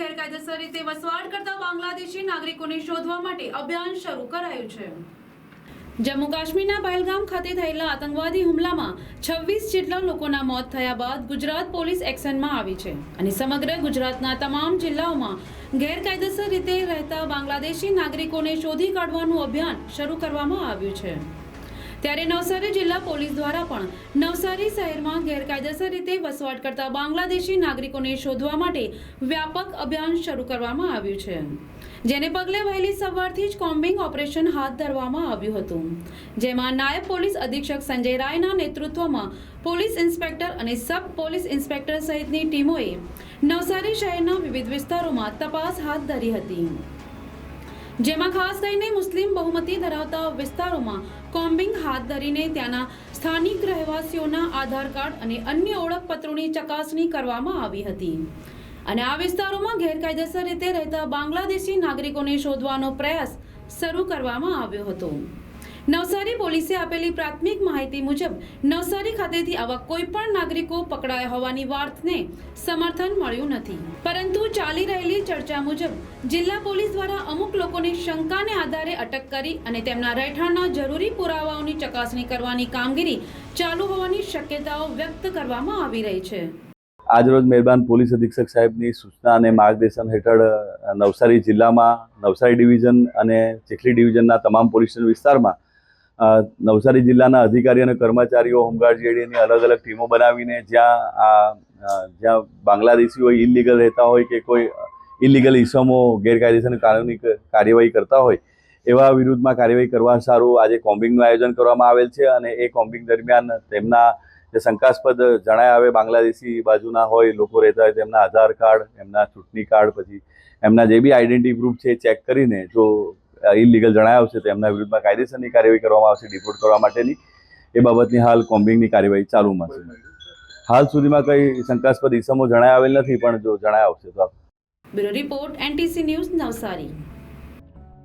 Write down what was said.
ગેરકાયદેસર રીતે વસવાટ કરતા બાંગ્લાદેશી નાગરિકોને શોધવા માટે અભિયાન શરૂ કરાયું છે. જમ્મુ કાશ્મીરના પહેલગામ ખાતે થયેલા આતંકવાદી હુમલામાં છવ્વીસ જેટલા લોકોના મોત થયા બાદ ગુજરાત પોલીસ એક્શનમાં આવી છે અને સમગ્ર ગુજરાતના તમામ જિલ્લાઓમાં ગેરકાયદેસર રીતે રહેતા બાંગ્લાદેશી નાગરિકોને શોધી કાઢવાનું અભિયાન શરૂ કરવામાં આવ્યું છે. ત્યારે નવસારી જિલ્લા પોલીસ દ્વારા પણ નવસારી શહેરમાં ગેરકાયદેસર રીતે વસવાટ કરતા બાંગ્લાદેશી નાગરિકોને શોધવા માટે વ્યાપક અભિયાન શરૂ કરવામાં આવ્યું છે. જેને પગલે વહેલી સવારથી જ કોમ્બિંગ ઓપરેશન હાથ ધરવામાં આવ્યું હતું. જેમાં નાયબ પોલીસ અધિક્ષક સંજય રાયના નેતૃત્વમાં પોલીસ ઇન્સ્પેક્ટર અને સબ પોલીસ ઇન્સ્પેક્ટર સહિતની ટીમોએ નવસારી શહેરના વિવિધ વિસ્તારોમાં તપાસ હાથ ધરી હતી. જેમાં ખાસ કરીને મુસ્લિમ બહુમતી ધરાવતા વિસ્તારોમાં કોમ્બિંગ હાથ ધરીને ત્યાંના સ્થાનિક રહેવાસીઓના આધાર કાર્ડ અને અન્ય ઓળખપત્રોની ચકાસણી કરવામાં આવી હતી. અને આ વિસ્તારોમાં ગેરકાયદેસર રીતે રહેતા બાંગ્લાદેશી નાગરિકોને શોધવાનો પ્રયાસ શરૂ કરવામાં આવ્યો હતો. નવસારી પોલીસે આપેલી પ્રાથમિક માહિતી મુજબ, નવસારી ખાતેથી આવા કોઈ પણ નાગરિકો પકડાયા હોવાની વાતને સમર્થન મળ્યું નથી. પરંતુ ચાલી રહેલી ચર્ચા મુજબ, જિલ્લા પોલીસ દ્વારા અમુક લોકોની શંકાને આધારે અટક કરી અને તેમના રહેઠાણના જરૂરી પુરાવાઓની ચકાસણી કરવાની કામગીરી ચાલુ હોવાની શક્યતાઓ વ્યક્ત કરવામાં આવી રહી છે. આજરોજ મહેરબાન પોલીસ અધિક્ષક સાહેબની સૂચના અને માર્ગદર્શન હેઠળ નવસારી જિલ્લામાં, નવસારી ડિવિઝન અને ચીખલી ડિવિઝનના તમામ પોલીસ વિસ્તારમાં નવસારી જિલ્લાના અધિકારી અને કર્મચારીઓ હોમગાર્ડ જેડીની અલગ અલગ ટીમો બનાવીને જ્યાં આ જ્યાં જ્યાં બાંગ્લાદેશીઓ ઇલીગલ રહેતા હોય કે કોઈ ઇલીગલ ઇસમો ગેરકાયદેસર કાનૂની કાર્યવાહી કરતા હોય, એવા વિરુદ્ધમાં કાર્યવાહી કરવા સારું આજે કોમ્બિંગનું આયોજન કરવામાં આવેલ છે અને એ કોમ્બિંગ દરમિયાન તેમના જે શંકાસ્પદ જણાય આવે બાંગ્લાદેશી બાજુના હોય, લોકો રહેતા હોય, તેમના આધાર કાર્ડ, એમના ચૂંટણી કાર્ડ, પછી એમના જે બી આઈડેન્ટિટી પ્રૂફ છે ચેક કરીને જો ઇલીગલ જણાય આવશે તો એમના વિરુદ્ધમાં કાયદેસરની કાર્યવાહી કરવામાં આવશે ડિપોર્ટ કરવા માટેની. એ બાબતની હાલ કોમ્બિંગની કાર્યવાહી ચાલુમાં છે. હાલ સુધીમાં કંઈ શંકાસ્પદ ઇસમો જણાય આવેલ નથી, પણ જો જણાય આવશે તો bureau report, NTC news Navsari.